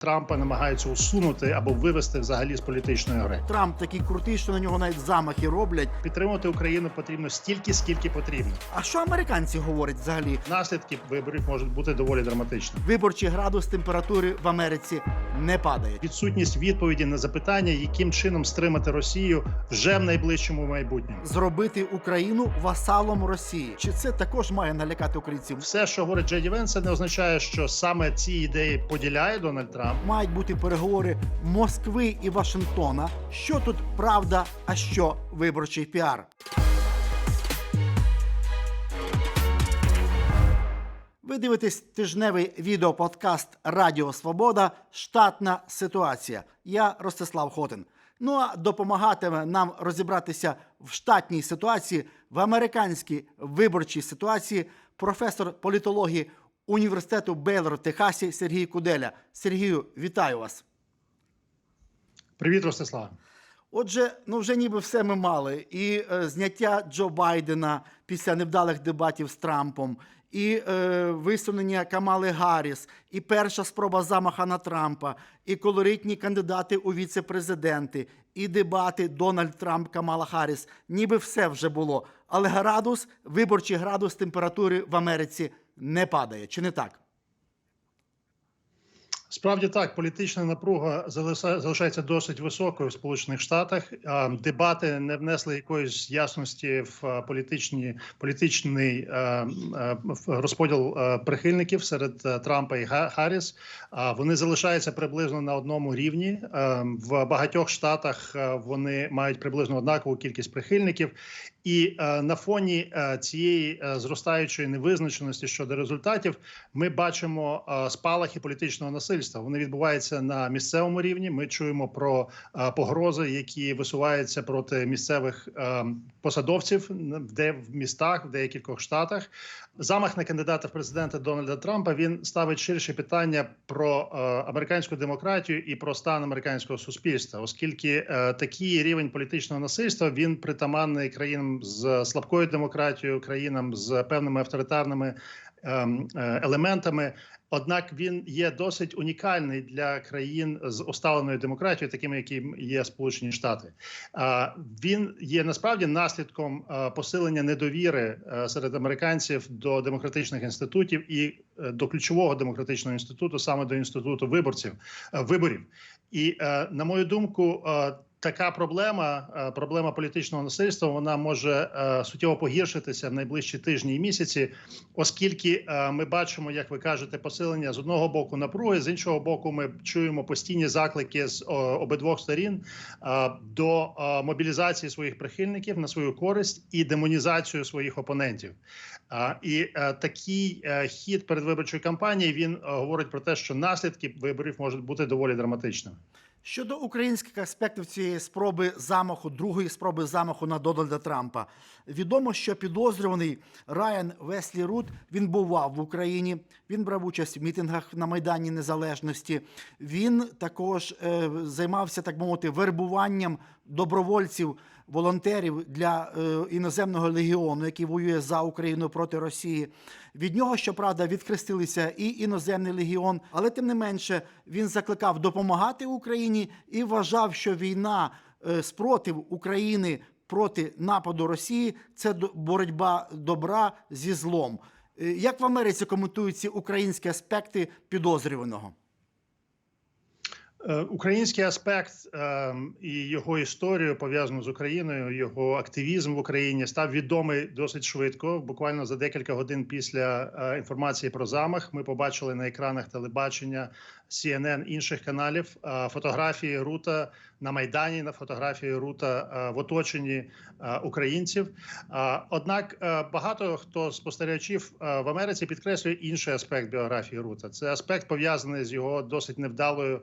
Трампа намагаються усунути або вивести взагалі з політичної гри. Трамп такий крутий, що на нього навіть замахи роблять. Підтримувати Україну потрібно стільки, скільки потрібно. А що американці говорять взагалі? Наслідки виборів можуть бути доволі драматичними. Виборчий градус температури в Америці не падає. Відсутність відповіді на запитання, яким чином стримати Росію вже в найближчому майбутньому. Зробити Україну васалом Росії. Чи це також має налякати українців? Все, що говорить Джей Ді Венс, не означає, що саме ці ідеї поділяє Дональд Трамп. Мають бути переговори Москви і Вашингтона. Що тут правда, а що виборчий піар? Ви дивитесь тижневий відеоподкаст Радіо Свобода Штатна ситуація. Я Ростислав Хотин. Ну а допомагатиме нам розібратися в штатній ситуації, в американській виборчій ситуації професор політології університету Бейлор в Техасі Сергій Куделя. Сергію, вітаю вас. Привіт, Ростислав. Отже, ну вже ніби все ми мали. І е, зняття Джо Байдена після невдалих дебатів з Трампом, і е, висунення Камали Гарріс, і перша спроба замаха на Трампа, і колоритні кандидати у віце-президенти, і дебати Дональд Трамп Камала Гарріс. Ніби все вже було. Але градус, виборчий градус температури в Америці не падає. Чи не так? Справді так, політична напруга залишається досить високою в Сполучених Штатах. Дебати не внесли якоїсь ясності в політичні політичний розподіл прихильників серед Трампа і Харріс. Вони залишаються приблизно на одному рівні. В багатьох штатах вони мають приблизно однакову кількість прихильників. І е, на фоні е, цієї е, зростаючої невизначеності щодо результатів ми бачимо е, спалахи політичного насильства. Вони відбуваються на місцевому рівні. Ми чуємо про е, погрози, які висуваються проти місцевих е, посадовців де в містах, в деяких штатах. Замах на кандидата в президенти Дональда Трампа він ставить ширше питання про е, американську демократію і про стан американського суспільства, оскільки е, такий рівень політичного насильства він притаманний країнам з слабкою демократією, країнам з певними авторитарними елементами. Однак він є досить унікальний для країн з усталеною демократією, такими яким є Сполучені Штати. А, Він є насправді наслідком е, посилення недовіри е, серед американців до демократичних інститутів і е, до ключового демократичного інституту, саме до інституту виборців е, виборів. І е, на мою думку, е, така проблема, е, проблема політичного насильства, вона може е, суттєво погіршитися в найближчі тижні і місяці, оскільки е, ми бачимо, як ви кажете, посилення з одного боку напруги, з іншого боку, ми чуємо постійні заклики з обидвох сторін до мобілізації своїх прихильників на свою користь і демонізацію своїх опонентів. І такий хід передвиборчої кампанії він говорить про те, що наслідки виборів можуть бути доволі драматичними. Щодо українських аспектів цієї спроби замаху, другої спроби замаху на Дональда Трампа, відомо, що підозрюваний Райан Веслі Рут він бував в Україні. Він брав участь в мітингах на Майдані Незалежності. Він також е, займався, так мовити, вербуванням добровольців, волонтерів для е, іноземного легіону, який воює за Україну проти Росії. Від нього, щоправда, відхрестилися і іноземний легіон, але тим не менше він закликав допомагати Україні і вважав, що війна е, спротив України проти нападу Росії це боротьба добра зі злом. Е, Як в Америці коментують ці українські аспекти підозрюваного? Е, Український аспект е, і його історію пов'язану з Україною, його активізм в Україні став відомий досить швидко. Буквально за декілька годин після е, інформації про замах ми побачили на екранах телебачення CNN інших каналів фотографії Рута на майдані, на фотографії Рута е, в оточенні е, українців. Е, Однак багато хто спостерігачів в Америці підкреслює інший аспект біографії Рута. Це аспект пов'язаний з його досить невдалою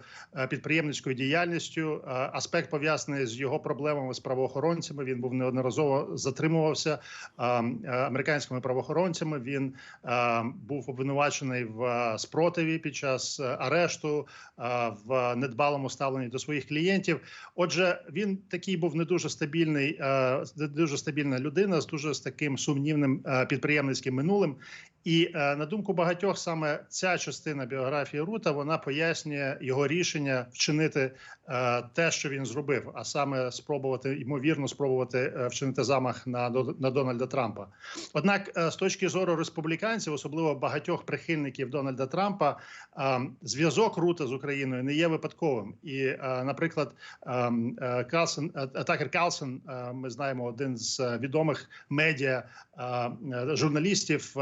підприємницькою діяльністю. Аспект пов'язаний з його проблемами з правоохоронцями. Він був неодноразово затримувався американськими правоохоронцями. Він був обвинувачений в спротиві під час арешту, в недбалому ставленні до своїх клієнтів. Отже, він такий був не дуже стабільний, е, дуже стабільна людина з дуже з таким сумнівним е, підприємницьким минулим. І е, на думку багатьох, саме ця частина біографії Рута вона пояснює його рішення вчинити е, те, що він зробив, а саме спробувати ймовірно спробувати е, вчинити замах на на Дональда Трампа. Однак, з точки зору республіканців, особливо багатьох прихильників Дональда Трампа, зв'язок Рута з Україною не є випадковим. І, наприклад, е, е, Карлсон, е, Такер Карлсон, е, ми знаємо, один з відомих медіа журналістів,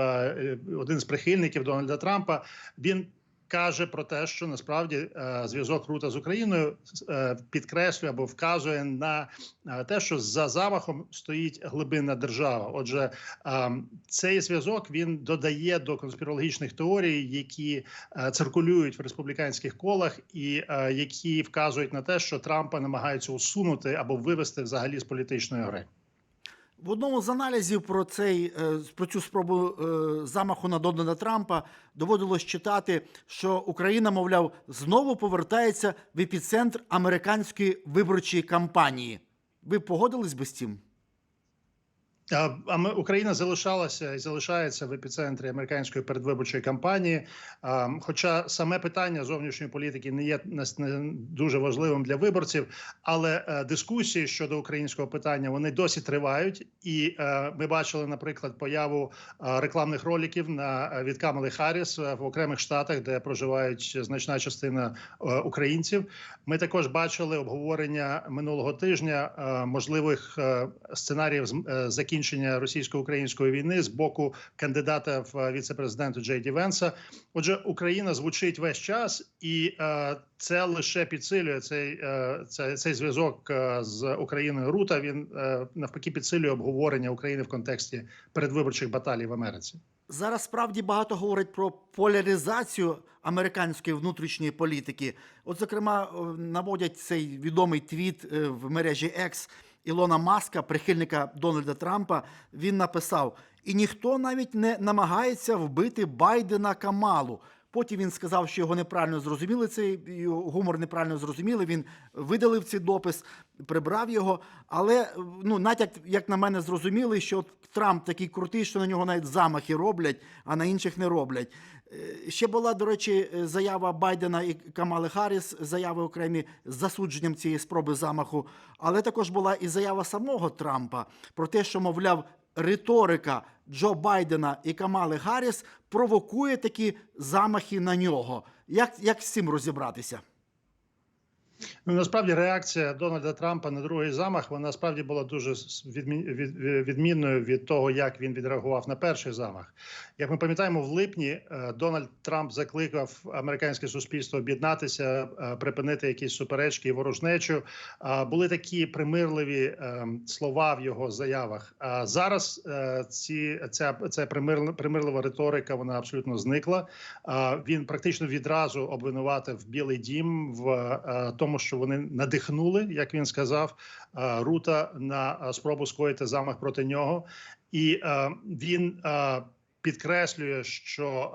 один з прихильників Дональда Трампа. Він каже про те, що насправді е, зв'язок Рута з Україною е, підкреслює або вказує на е, те, що за замахом стоїть глибинна держава. Отже, цей зв'язок він додає до конспірологічних теорій, які циркулюють в республіканських колах, і які вказують на те, що Трампа намагаються усунути або вивести взагалі з політичної гри. В одному з аналізів про цей е, про цю спробу е, замаху на Дональда Трампа доводилось читати, що Україна, мовляв, знову повертається в епіцентр американської виборчої кампанії. Ви погодились би з цим? А ми Україна залишалася і залишається в епіцентрі американської передвиборчої кампанії. Хоча саме питання зовнішньої політики не є дуже важливим для виборців, але е, дискусії щодо українського питання вони досі тривають. І е, ми бачили, наприклад, появу е, рекламних роликів на від Камали Харріс в окремих штатах, де проживають значна частина українців. Ми також бачили обговорення минулого тижня можливих сценаріїв з- закінчення російсько-української війни з боку кандидата в е, віце-президенту Джей Ді Венса. Отже, Україна звучить весь час, і е, це лише підсилює цей, е, цей, цей зв'язок е, з Україною. Рута він е, навпаки підсилює обговорення України в контексті передвиборчих баталій в Америці. Зараз справді багато говорять про поляризацію американської внутрішньої політики. От, зокрема, наводять цей відомий твіт е, в мережі X Ілона Маска, прихильника Дональда Трампа. Він написав: і ніхто навіть не намагається вбити Байдена Камалу. Потім він сказав, що його неправильно зрозуміли. Цей гумор неправильно зрозуміли. Він видалив цей допис, прибрав його. Але ну, натяк, як на мене, зрозуміли, що Трамп такий крутий, що на нього навіть замахи роблять, а на інших не роблять. Е, Ще була, до речі, е, заява Байдена і Камали Харріс, заяви окремі з засудженням цієї спроби замаху. Але також була і заява самого Трампа про те, що, мовляв, риторика Джо Байдена і Камали Гарріс провокує такі замахи на нього. Як, як з цим розібратися? Ну, насправді реакція Дональда Трампа на другий замах вона справді була дуже відмінною від того, як він відреагував на перший замах. Як ми пам'ятаємо, в липні е, Дональд Трамп закликав американське суспільство об'єднатися, е, припинити якісь суперечки і ворожнечу. Були такі примирливі е, слова в його заявах. А зараз ці ця ця примирлива риторика вона абсолютно зникла. Він практично відразу обвинуватив Білий Дім в е, тому, що вони надихнули, як він сказав, е, Рута на е, спробу скоїти замах проти нього, і е, він підкреслює, що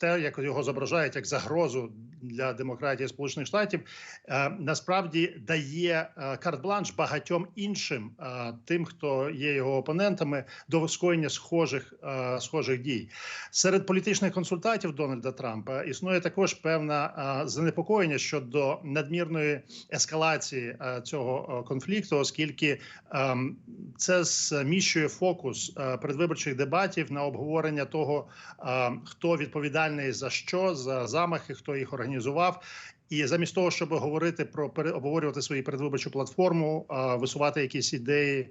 те, як його зображають як загрозу для демократії Сполучених Штатів, е, насправді дає е, карт-бланш багатьом іншим е, тим, хто є його опонентами, до скоєння схожих схожих дій. Серед політичних консультантів Дональда Трампа існує також певна занепокоєння щодо надмірної ескалації цього конфлікту, оскільки ем, це зміщує фокус передвиборчих дебатів на обговорення того, хто відповідальний за що, за замахи, хто їх організував. І замість того, щоб говорити про обговорювати свою передвиборчу платформу, висувати якісь ідеї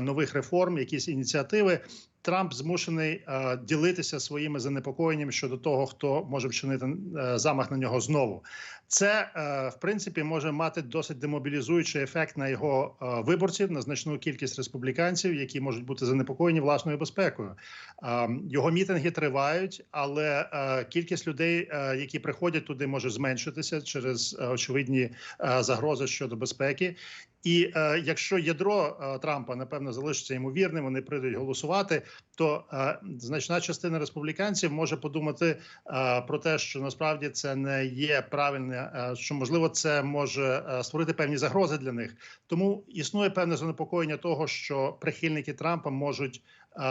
нових реформ, якісь ініціативи, Трамп змушений е, ділитися своїми занепокоєннями щодо того, хто може вчинити е, замах на нього знову. Це е, в принципі може мати досить демобілізуючий ефект на його е, виборців, на значну кількість республіканців, які можуть бути занепокоєні власною безпекою. Е, Його мітинги тривають, але е, кількість людей, е, які приходять туди, може зменшитися через е, очевидні е, загрози щодо безпеки. І е, якщо ядро е, Трампа напевно залишиться ймовірним, вони прийдуть голосувати, то е, значна частина республіканців може подумати е, про те, що насправді це не є правильне, е, що можливо це може е, створити певні загрози для них. Тому існує певне занепокоєння того, що прихильники Трампа можуть е,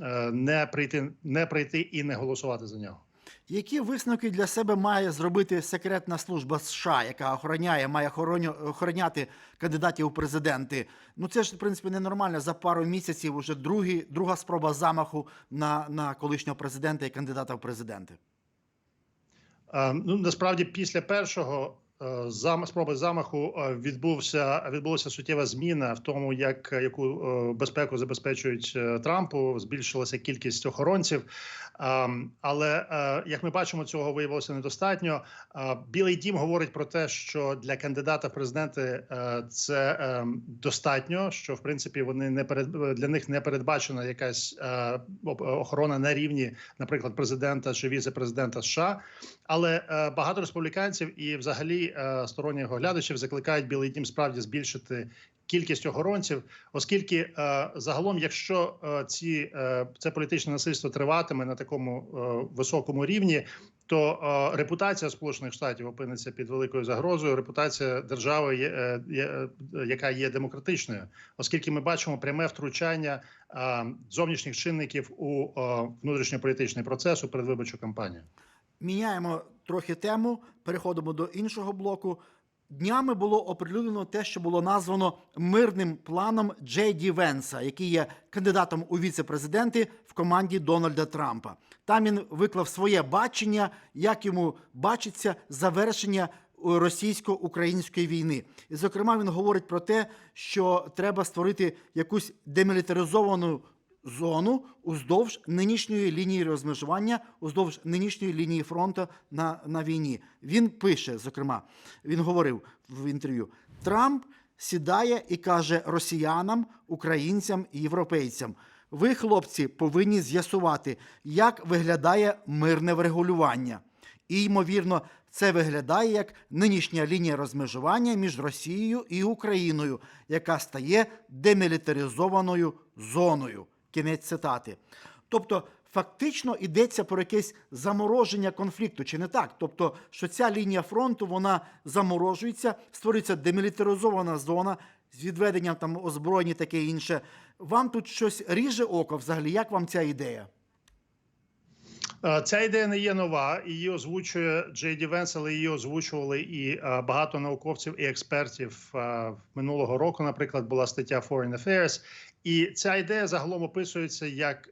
е, не прийти, не прийти і не голосувати за нього. Які висновки для себе має зробити секретна служба США, яка охороняє, має охороняти кандидатів у президенти? Ну це ж в принципі ненормально. За пару місяців уже другі, друга спроба замаху на, на колишнього президента і кандидата в президенти. Е, Ну насправді після першого е, зам спроби замаху е, відбувся відбулася суттєва зміна в тому, як яку безпеку забезпечують Трампу. Збільшилася кількість охоронців. Ем, Але е, як ми бачимо, цього виявилося недостатньо. Е, Білий дім говорить про те, що для кандидата в президенти е, це ем, достатньо. Що в принципі вони не перед для них не передбачена якась охорона на рівні, наприклад, президента чи віце-президента США. Але багато республіканців і, взагалі, сторонніх оглядачів закликають Білий Дім справді збільшити кількість охоронців, оскільки е, загалом, якщо е, ці е, це політичне насильство триватиме на такому високому рівні. То репутація Сполучених Штатів опиниться під великою загрозою. Репутація держави, яка є демократичною, оскільки ми бачимо пряме втручання зовнішніх чинників у внутрішньополітичний процес у передвиборчу кампанію. Міняємо трохи тему, переходимо до іншого блоку. Днями було оприлюднено те, що було названо мирним планом Джей Ді Венса, який є кандидатом у віце-президенти в команді Дональда Трампа. Там він виклав своє бачення, як йому бачиться завершення е, російсько-української війни. І, зокрема, він говорить про те, що треба створити якусь демілітаризовану зону уздовж нинішньої лінії розмежування, уздовж нинішньої лінії фронту на, на війні. Він пише, зокрема, він говорив в інтерв'ю: Трамп сідає і каже росіянам, українцям і європейцям. Ви, хлопці, повинні з'ясувати, як виглядає мирне врегулювання. І, ймовірно, це виглядає як нинішня лінія розмежування між Росією і Україною, яка стає демілітаризованою зоною. Кінець цитати. Тобто, фактично йдеться про якесь замороження конфлікту, чи не так? Тобто, що ця лінія фронту вона заморожується, створюється демілітаризована зона з відведенням там озброєння таке інше. Вам тут щось ріже око взагалі? Як вам ця ідея? Е, Ця ідея не є нова. Її озвучує Джей Ді Венс, але її озвучували і е, багато науковців і експертів е, минулого року. Наприклад, була стаття Foreign Affairs. І ця ідея загалом описується як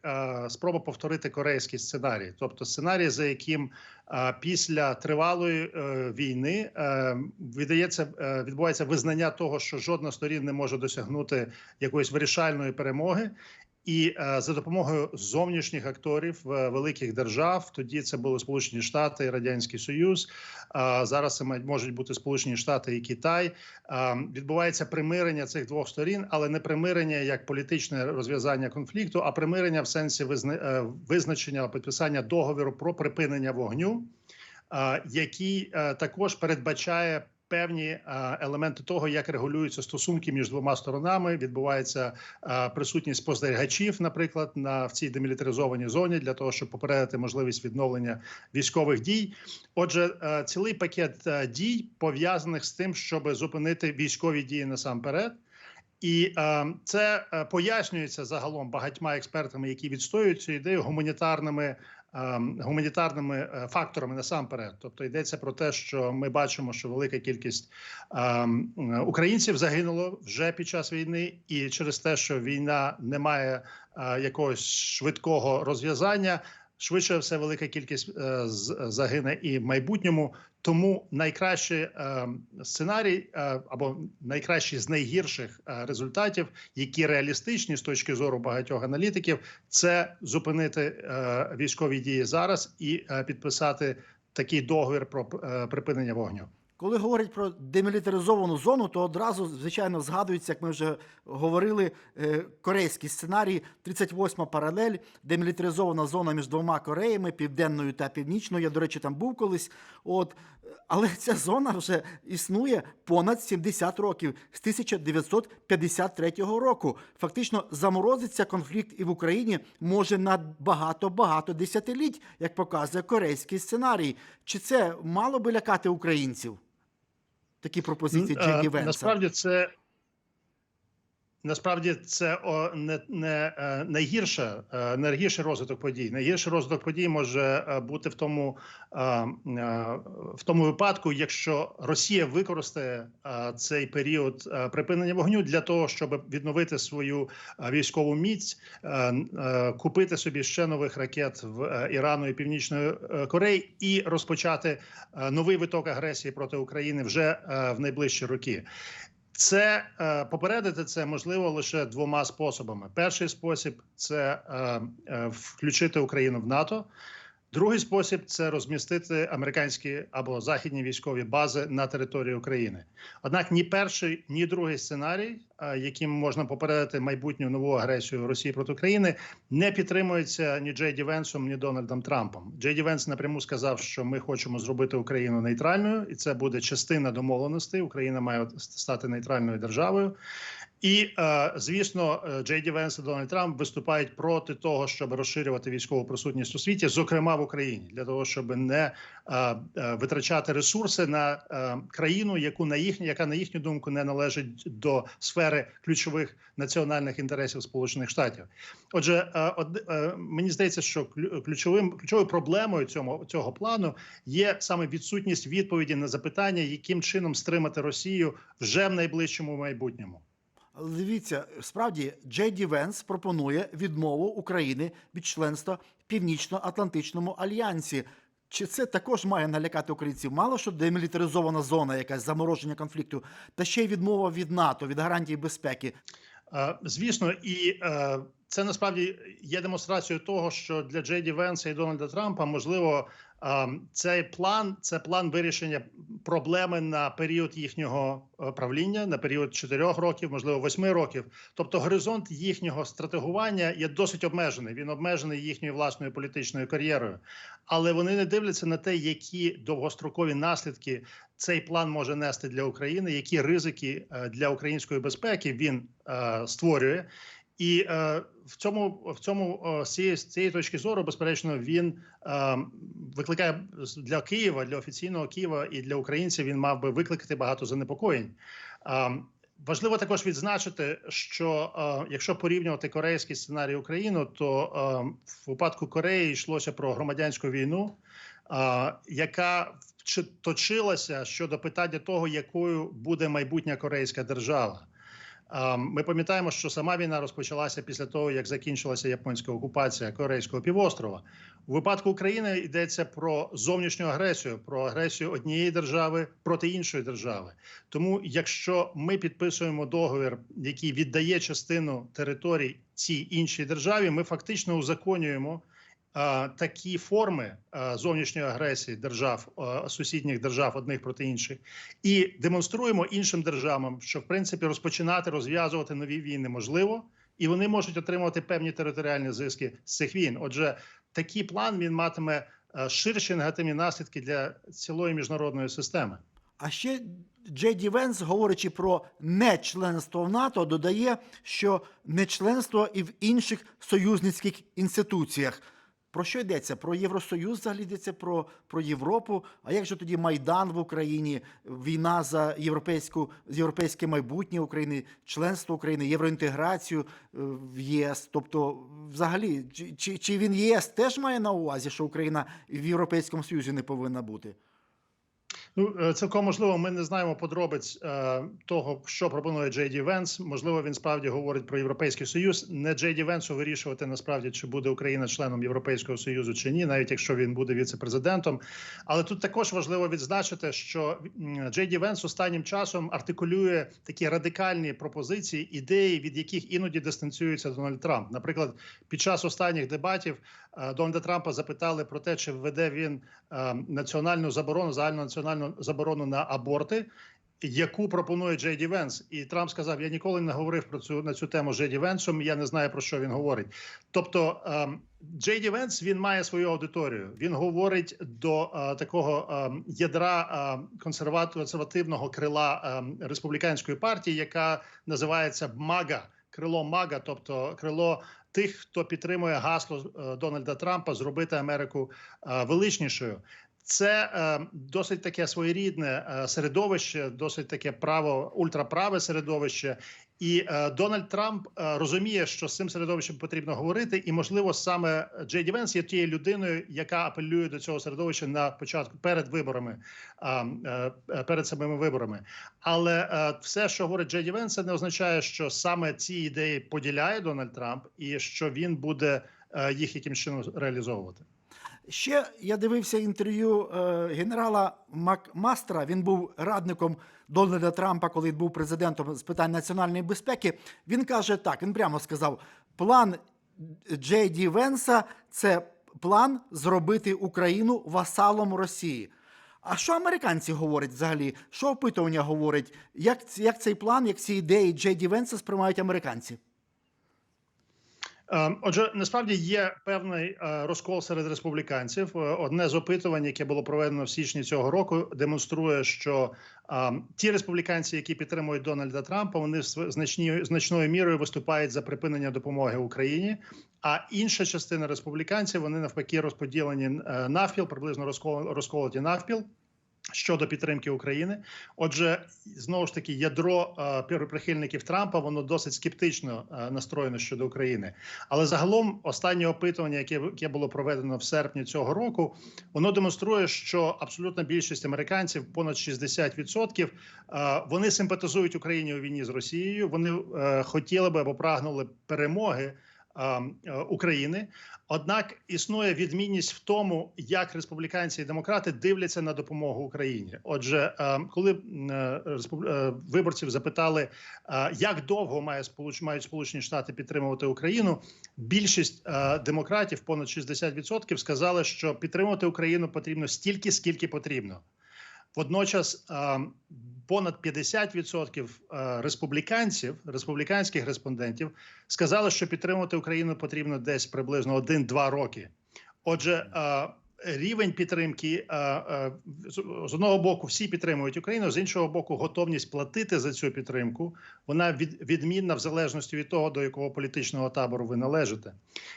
спроба повторити корейський сценарій, тобто сценарій, за яким після тривалої війни віддається відбувається визнання того, що жодна сторін не може досягнути якоїсь вирішальної перемоги. І е, за допомогою зовнішніх акторів е, великих держав, тоді це були Сполучені Штати Радянський Союз. е, зараз це можуть бути Сполучені Штати і Китай. Е, відбувається примирення цих двох сторін, але не примирення як політичне розв'язання конфлікту, а примирення в сенсі визна, е, визначення підписання договору про припинення вогню, е, який е, також передбачає. Певні е, елементи того, як регулюються стосунки між двома сторонами, відбувається е, присутність спостерігачів, наприклад, на в цій демілітаризованій зоні для того, щоб попередити можливість відновлення військових дій. Отже, е, цілий пакет дій пов'язаних з тим, щоб зупинити військові дії насамперед. І е, це пояснюється загалом багатьма експертами, які відстоюють цю ідею гуманітарними. Е, Гуманітарними е, факторами насамперед, тобто йдеться про те, що ми бачимо, що велика кількість е, українців загинуло вже під час війни, і через те, що війна не має е, якогось швидкого розв'язання, швидше все велика кількість е, загине і в майбутньому. Тому найкращий е, сценарій е, або найкращий з найгірших е, результатів, які реалістичні з точки зору багатьох аналітиків, це зупинити е, військові дії зараз і е, підписати такий договір про е, припинення вогню. Коли говорять про демілітаризовану зону, то одразу, звичайно, згадується, як ми вже говорили, е, корейський сценарій, 38 паралель, демілітаризована зона між двома Кореями, південною та північною. Я, до речі, там був колись. От Але ця зона вже існує понад 70 років з 1953 року. Фактично заморозиться конфлікт і в Україні може на багато-багато десятиліть, як показує корейський сценарій. Чи це мало би лякати українців? Такі пропозиції Джеді Венса. Насправді це. Насправді це не, не е, найгірше, е, найгірший розвиток подій. Найгірший розвиток подій може е, бути в тому, в тому випадку, якщо Росія використає цей період припинення вогню для того, щоб відновити свою військову міць, купити собі ще нових ракет в Ірану і Північної Кореї і розпочати новий виток агресії проти України вже в найближчі роки. Це е, попередити це можливо лише двома способами. Перший спосіб це е, е, включити Україну в НАТО. Другий спосіб це розмістити американські або західні військові бази на території України. Однак ні перший, ні другий сценарій, е, яким можна попередити майбутню нову агресію Росії проти України, не підтримується ні Джей Ді Венсом, ні Дональдом Трампом. Джей Ді Венс напряму сказав, що ми хочемо зробити Україну нейтральною, і це буде частина домовленостей. Україна має стати нейтральною державою. І е, звісно, е, Джей Ді Венс і Дональд Трамп виступають проти того, щоб розширювати військову присутність у світі, зокрема в Україні, для того, щоб не е, витрачати ресурси на країну, яку на їхню, яка на їхню думку не належить до сфери ключових національних інтересів Сполучених Штатів. Отже, мені здається, що клю- ключовим ключовою проблемою цьому цього плану є саме відсутність відповіді на запитання, яким чином стримати Росію вже в найближчому майбутньому. Дивіться, справді Джей Ді Венс пропонує відмову України від членства в Північно-Атлантичному альянсі. Чи це також має налякати українців? Мало що демілітаризована зона, якась замороження конфлікту, та ще й відмова від НАТО, від гарантій безпеки. Е, Звісно, і е, це насправді є демонстрацією того, що для Джей Ді Венса і Дональда Трампа можливо цей план це план вирішення проблеми на період їхнього правління, на період 4 років, можливо, 8 років. Тобто, горизонт їхнього стратегування є досить обмежений. Він обмежений їхньою власною політичною кар'єрою, але вони не дивляться на те, які довгострокові наслідки цей план може нести для України, які ризики е, для української безпеки він е, створює. І е, в цьому в цьому е, з цієї, цієї точки зору, безперечно, він е, викликає для Києва, для офіційного Києва і для українців. Він мав би викликати багато занепокоєнь. Е, важливо також відзначити, що е, якщо порівнювати корейський сценарій Україну, то е, в випадку Кореї йшлося про громадянську війну, е, яка точилася щодо питання того, якою буде майбутня корейська держава. А, Ми пам'ятаємо, що сама війна розпочалася після того, як закінчилася японська окупація Корейського півострова. У випадку України йдеться про зовнішню агресію, про агресію однієї держави проти іншої держави. Тому, якщо ми підписуємо договір, який віддає частину територій цій іншій державі, ми фактично узаконюємо такі форми зовнішньої агресії держав сусідніх держав одних проти інших, і демонструємо іншим державам, що в принципі розпочинати розв'язувати нові війни можливо, і вони можуть отримувати певні територіальні зиски з цих війн. Отже, такий план він матиме ширші негативні наслідки для цілої міжнародної системи. А ще Джей Ді Венс, говорячи про нечленство в НАТО, додає, що нечленство і в інших союзницьких інституціях. Про що йдеться? Про Євросоюз взагалі йдеться про, про Європу. А як же тоді Майдан в Україні, війна за європейську європейське майбутнє України, членство України, євроінтеграцію е, в ЄС? Тобто, взагалі, чи, чи, чи він ЄС теж має на увазі, що Україна в Європейському Союзі не повинна бути? Ну, е, цілком можливо, ми не знаємо подробиць е, того, що пропонує Джей Венс. Можливо, він справді говорить про європейський союз. Не Джей Ді Венсу вирішувати насправді, чи буде Україна членом Європейського союзу чи ні, навіть якщо він буде віце-президентом. Але тут також важливо відзначити, що Джей Ді Венс останнім часом артикулює такі радикальні пропозиції, ідеї, від яких іноді дистанціюється Дональд Трамп. Наприклад, під час останніх дебатів Дональда Трампа запитали про те, чи введе він е, національну заборону, загальнонаціональну заборону на аборти. яку пропонує Джей Ді Венс. І Трамп сказав: Я ніколи не говорив про цю на цю тему з Джей Ді Венсом. Я не знаю про що він говорить. Тобто, ем, Джей Ді Венс він має свою аудиторію. Він говорить до е, такого ем, ядра е, консервативного крила ем, республіканської партії, яка називається МАГА, крило МАГА, тобто крило тих, хто підтримує гасло е, Дональда Трампа зробити Америку е, величнішою. Це е, досить таке своєрідне е, середовище, досить таке право ультраправе середовище. І е, Дональд Трамп е, розуміє, що з цим середовищем потрібно говорити, і можливо саме Джей Ді Венс є тією людиною, яка апелює до цього середовища на початку перед виборами, е, е, перед самими виборами. Але е, все, що говорить Джей Ді Венс, це не означає, що саме ці ідеї поділяє Дональд Трамп, і що він буде е, їх якимось чином реалізовувати. Ще я дивився інтерв'ю е, генерала Макмастера. Він був радником Дональда Трампа, коли був президентом з питань національної безпеки. Він каже так: він прямо сказав: план Джей Ді Венса це план зробити Україну васалом Росії. А що американці говорять взагалі? Що опитування говорить? Як, як цей план, як ці ідеї Джей Ді Венса сприймають американці? Ем, Отже, насправді є певний е, розкол серед республіканців. Е, Одне з опитувань, яке було проведено в січні цього року, демонструє, що ем, ті республіканці, які підтримують Дональда Трампа, вони значні, значною мірою виступають за припинення допомоги Україні. А інша частина республіканців вони навпаки розподілені е, навпіл, приблизно розкол- розколоті навпіл. Щодо підтримки України, отже, знову ж таки, ядро е, прихильників Трампа воно досить скептично е, настроєно щодо України. Але загалом останнє опитування, яке було проведено в серпні цього року, воно демонструє, що абсолютна більшість американців, понад 60%, е, вони симпатизують Україні у війні з Росією. Вони е, хотіли би або прагнули перемоги. Е, України, однак існує відмінність в тому, як республіканці і демократи дивляться на допомогу Україні. Отже, е, коли е, виборців запитали, як довго має мають Сполучені Штати підтримувати Україну, більшість демократів, понад 60%, сказали, що підтримувати Україну потрібно стільки, скільки потрібно. Водночас е, понад 50% е, республіканців, республіканських респондентів, сказали, що підтримувати Україну потрібно десь приблизно 1-2 роки. Отже, е, рівень підтримки е, з одного боку всі підтримують Україну, з іншого боку, готовність платити за цю підтримку вона відмінна в залежності від того, до якого політичного табору ви належите.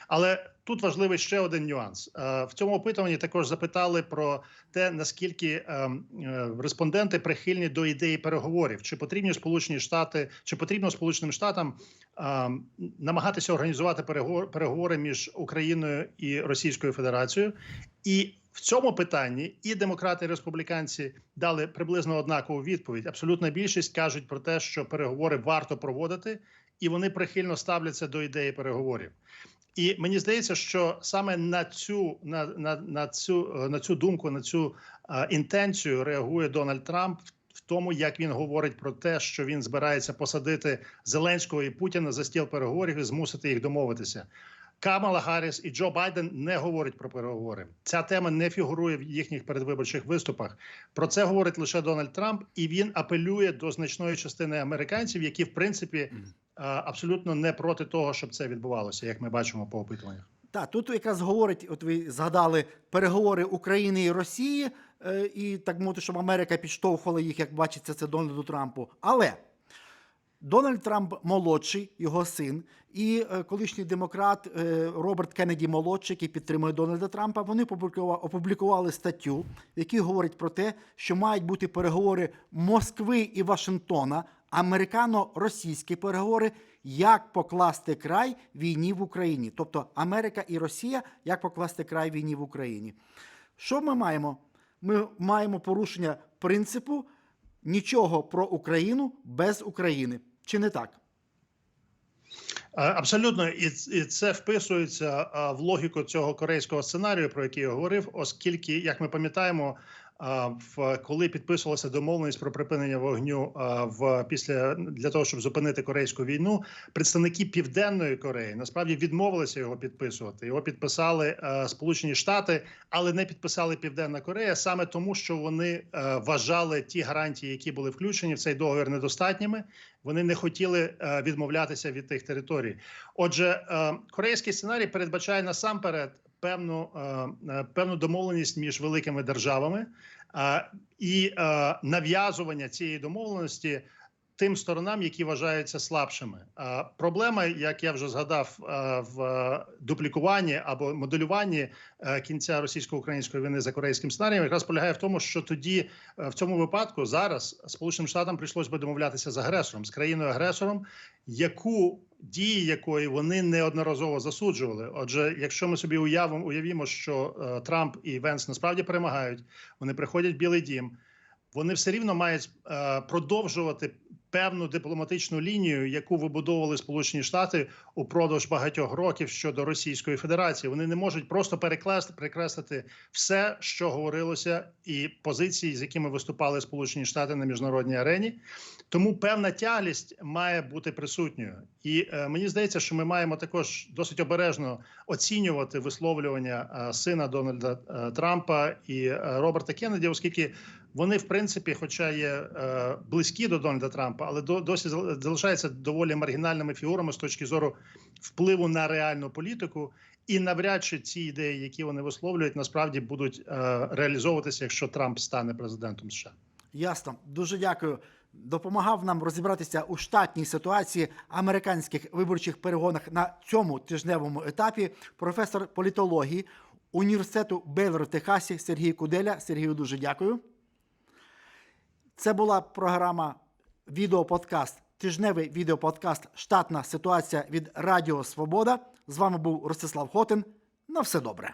Але тут важливий ще один нюанс. Е, В цьому опитуванні також запитали про те, наскільки е, е, респонденти прихильні до ідеї переговорів, чи потрібні Сполучені Штати, чи потрібно Сполученим Штатам е, намагатися організувати переговор- переговори між Україною і Російською Федерацією, і в цьому питанні і демократи, і республіканці дали приблизно однакову відповідь. Абсолютна більшість кажуть про те, що переговори варто проводити, і вони прихильно ставляться до ідеї переговорів. І мені здається, що саме на цю на, на, на цю на цю думку, на цю е, інтенцію реагує Дональд Трамп в тому, як він говорить про те, що він збирається посадити Зеленського і Путіна за стіл переговорів і змусити їх домовитися. Камала Гарріс і Джо Байден не говорять про переговори. Ця тема не фігурує в їхніх передвиборчих виступах. Про це говорить лише Дональд Трамп, і він апелює до значної частини американців, які в принципі абсолютно не проти того, щоб це відбувалося, як ми бачимо по опитуваннях. Так, тут якраз говорить, от ви згадали переговори України і Росії, е, і так мовити, щоб Америка підштовхувала їх, як бачиться, це Дональду Трампу. Але Дональд Трамп молодший, його син, і е, колишній демократ е, Роберт Кеннеді молодший, який підтримує Дональда Трампа, вони опублікували статтю, в якій говорить про те, що мають бути переговори Москви і Вашингтона, американо-російські переговори, як покласти край війні в Україні. Тобто Америка і Росія, як покласти край війні в Україні. Що ми маємо? Ми маємо порушення принципу нічого про Україну без України. Чи не так? Е, Абсолютно, і це вписується е, в логіку цього корейського сценарію, про який я говорив, оскільки, як ми пам'ятаємо, коли підписувалася домовленість про припинення вогню в після для того, щоб зупинити корейську війну, представники Південної Кореї насправді відмовилися його підписувати. Його підписали е, Сполучені Штати, але не підписали Південна Корея саме тому, що вони е, вважали ті гарантії, які були включені в цей договір, недостатніми. Вони не хотіли е, відмовлятися від тих територій. Отже, корейський сценарій передбачає насамперед певну, е, е, певну домовленість між великими державами е, і нав'язування цієї домовленості тим сторонам, які вважаються слабшими. Проблема, як я вже згадав, в дуплікуванні або моделюванні кінця російсько-української війни за корейським сценарієм, якраз полягає в тому, що тоді в цьому випадку зараз Сполученим Штатам прийшлось би домовлятися з агресором, з країною агресором, яку дії якої вони неодноразово засуджували. Отже, якщо ми собі уявимо, уявімо, що е, Трамп і Венс насправді перемагають, вони приходять в Білий Дім. Вони все рівно мають е, продовжувати певну дипломатичну лінію, яку вибудовували Сполучені Штати упродовж багатьох років щодо Російської Федерації. Вони не можуть просто перекласти перекреслити все, що говорилося, і позиції, з якими виступали Сполучені Штати на міжнародній арені. Тому певна тяглість має бути присутньою, і е, мені здається, що ми маємо також досить обережно оцінювати висловлювання е, сина Дональда е, Трампа і е, Роберта Кеннеді, оскільки вони, в принципі, хоча є е, близькі до Дональда Трампа, але до, досі зал- залишаються доволі маргінальними фігурами з точки зору впливу на реальну політику. І навряд чи ці ідеї, які вони висловлюють, насправді будуть е, реалізовуватися, якщо Трамп стане президентом США. Ясно, дуже дякую. Допомагав нам розібратися у штатній ситуації американських виборчих перегонах на цьому тижневому етапі. Професор політології університету Бейлор в Техасі Сергій Куделя. Сергію, дуже дякую. Це була програма відеоподкаст, тижневий відеоподкаст Штатна ситуація від Радіо Свобода. З вами був Ростислав Хотин. На все добре.